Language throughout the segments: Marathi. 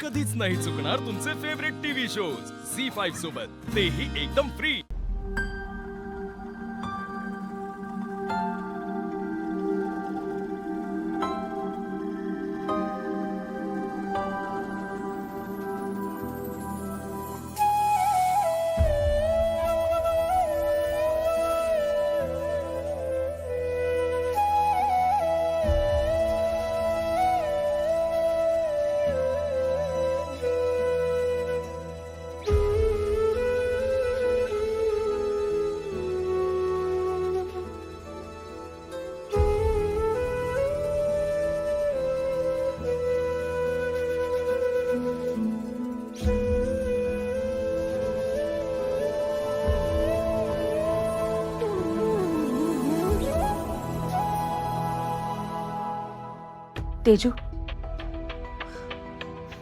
कधीच नाही चुकणार तुमचे favourite TV shows C five सोबत. तेही एकदम फ्री तेजू.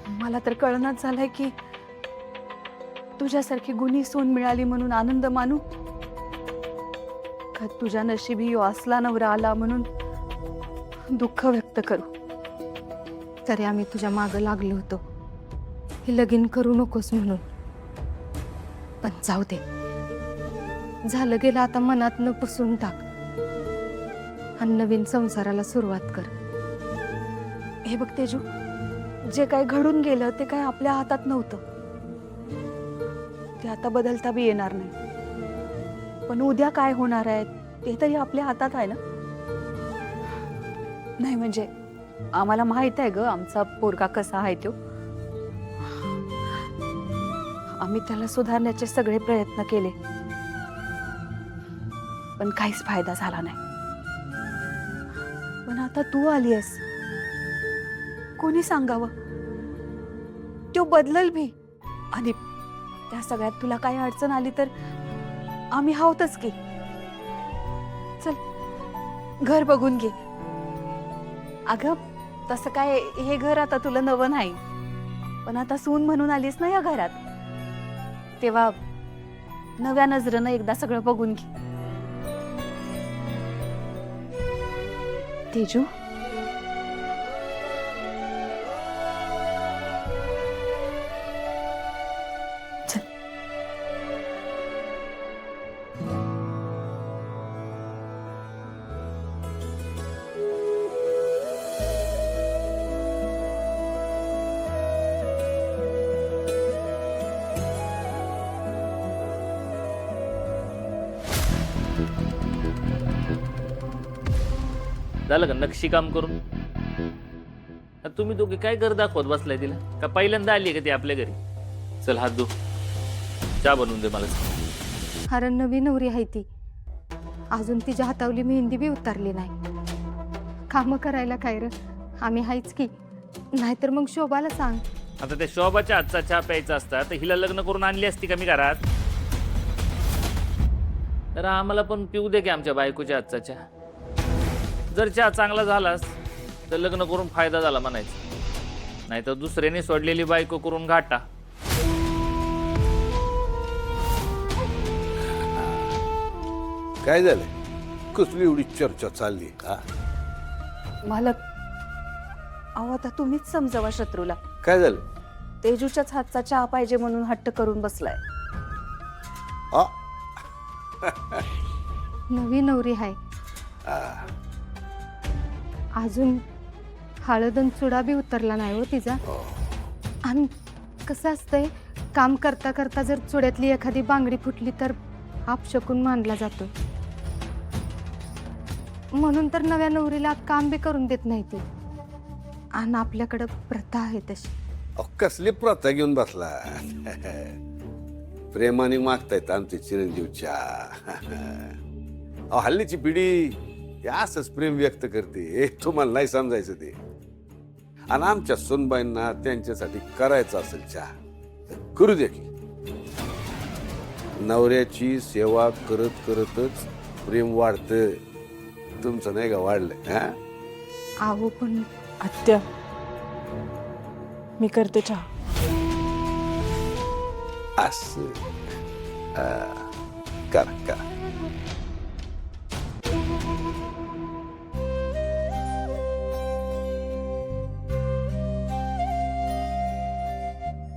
मला तर कळनाच झालंय की तुझ्यासारखी गुणी सून मिळाली म्हणून आनंद मानू. का तुझ्या नशिबी यो असला नवरा आला म्हणून दुःख व्यक्त करू? तरी आम्ही तुझ्या मागं लागलो होतो. हे लगीन करू नकोस म्हणून. पण जाऊ दे. झालं गेलं आता मनात न पुसून टाक. आणि नवीन संसाराला सुरुवात कर. हे बघ तेजू जे काय घडून गेलं ते काय आपल्या हातात नव्हतं. ते आता बदलता बी येणार नाही. पण उद्या काय होणार आहे ते तरी आपल्या हातात आहे ना? नाही म्हणजे आम्हाला माहीत आहे ग आमचा पोरगा कसा आहे तो. आम्ही त्याला सुधारण्याचे सगळे प्रयत्न केले. पण काहीच फायदा झाला नाही. पण आता तू आली आहेस. कोणी सांगावं? तो बदलल मी. आणि त्या सगळ्यात तुला काही अडचण आली तर आम्ही हावतच की. चल घर बघून घे. अगं तसं काय हे घर आता तुला नवं नाही. पण आता सून म्हणून आलीस ना या घरात. तेव्हा नव्या नजरेनं एकदा सगळं बघून घे. तेजू? झालं का? नक्षी काम करून? तुम्ही दोघे काय कर दाखवत बसलाय तिला? का पहिल्यांदा आली का ती आपल्या घरी? चल हात धु. चहा बनवून दे मला. अरे नवी नवरी आहे ती. अजून तिच्या हातावली मेहंदी बी उतरली नाही. कामं करायला काय र? आम्ही हायच की. नाहीतर मग शोभाला सांग. आता त्या शोभाच्या हातचा चहा प्यायचा असता तर हिला लग्न करून आणली असती का मी घरात? तर आम्हाला पण पिऊ दे की आमच्या बायकोच्या हातचा चहा. जर चहा चांगला झालास तर लग्न करून फायदा झाला म्हणायचं. नाही तर दुसऱ्याने सोडलेली बायको करून घाटा. काय झालंय कसली एवढी चर्चा चालली? का मालक अहो आता तुम्हीच समजावा शत्रूला. काय झालं? तेजूच्याच हातचा चहा पाहिजे म्हणून हट्ट करून बसलाय. आ, नवी नवरी आहे अजून हळदन चुडा बी उतरला नाही हो तिचा. हो. आणि कसं असतंय काम करता करता जर चुड्यातली एखादी बांगडी फुटली तर आपशकून मानला जातो म्हणून तर नव्या नवरीला काम बी करून देत नाही ते. आणि आपल्याकडं प्रथा आहे तशी. अहो, कसली प्रथा घेऊन बसला? प्रेमाने मागतायत आमचे चिरंजीवच्या. अहो, हल्लीची पिढी हे असंच प्रेम व्यक्त करते हे तुम्हाला नाही समजायचं ते. आणि आमच्या सोनबाईंना त्यांच्यासाठी करायचं असेल चहा तर करू दे की. नवऱ्याची सेवा करत करतच प्रेम वाढतं. तुमचं नाही का वाढलंय हा? आहो पण आत्या मी करते चहा. असं. आ, करा करा.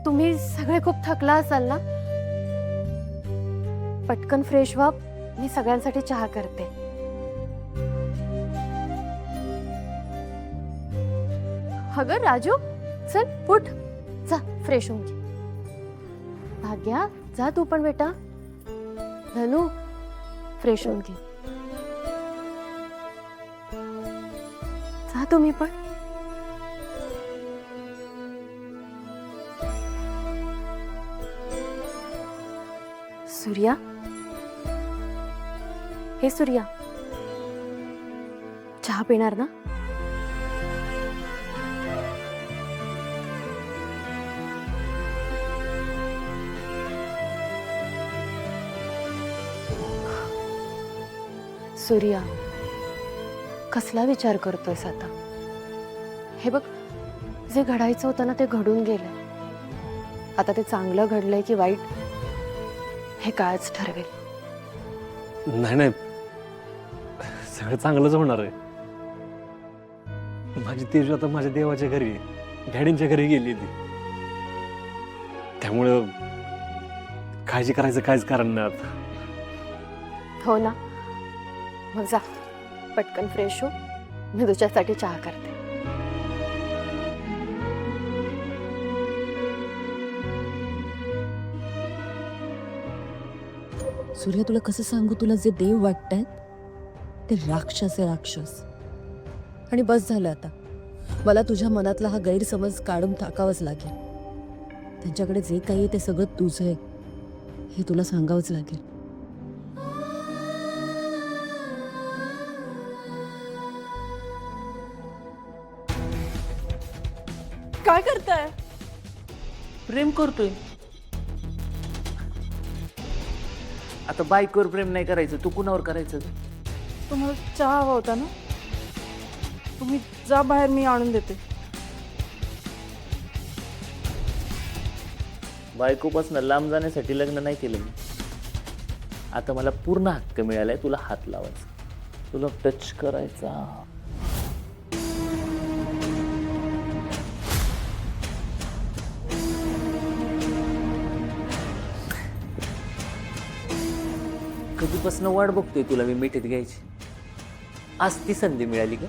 तुम्ही सगळे खूप थकला असाल ना? पटकन फ्रेश व्हा. मी सगळ्यांसाठी चहा करते. अगं राजू चल उठ. जा फ्रेश होऊन घे. भाग्या जा तू पण बेटा. धनू फ्रेश होऊन घे. जा तुम्ही पण. सूर्या? हे सूर्या चहा पिणार ना? सूर्या कसला विचार करतोयस आता? हे बघ जे घडायचं होतं ना ते घडून गेलं आता ते चांगलं घडलंय की वाईट हे काळच ठरवेल. नाही नाही. सगळं चांगलंच होणार आहे. माझी तेजू आता माझ्या देवाच्या घरी डॅडींच्या घरी गेली ती त्यामुळं काळजी करायचं काहीच कारण नाही आता. हो ना. मग जा. पटकन फ्रेश हो. मी तुझ्यासाठी चहा करते. सूर्य तुला कसं सांगू? तुला जे देव वाटतायत ते राक्षस आहे राक्षस. आणि बस झालं आता. मला तुझ्या मनातला हा गैरसमज काढून टाकावाच लागेल. त्यांच्याकडे जे काही आहे ते सगळं तुझं आहे. हे तुला सांगावंच लागेल. काय करताय? प्रेम करतोय. आता बाईकवर प्रेम नाही करायचं तू कुणावर करायचं? तुम्हाला चहा हवा होता ना? तुम्ही जा बाहेर मी आणून देते. बायकोपासून लांब जाण्यासाठी लग्न नाही केलं मी. आता मला पूर्ण हक्क मिळालाय तुला हात लावायचा. तुला टच करायचा. कधीपासून वाट बघतोय तुला मी मिठीत घ्यायची. आज ती संधी मिळाली का?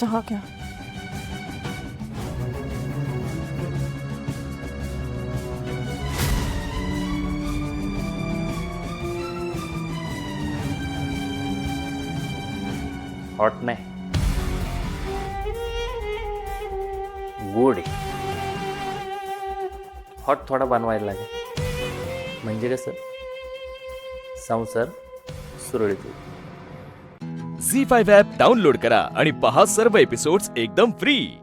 चहा घ्या. हॉट नाही. गोड आहे. हॉट थोडा बनवायला लागेल. म्हणजे कसं? संसार सुरळीत होईल. झी फाईव्ह ॲप डाउनलोड करा आणि पहा सर्व एपिसोड्स एकदम फ्री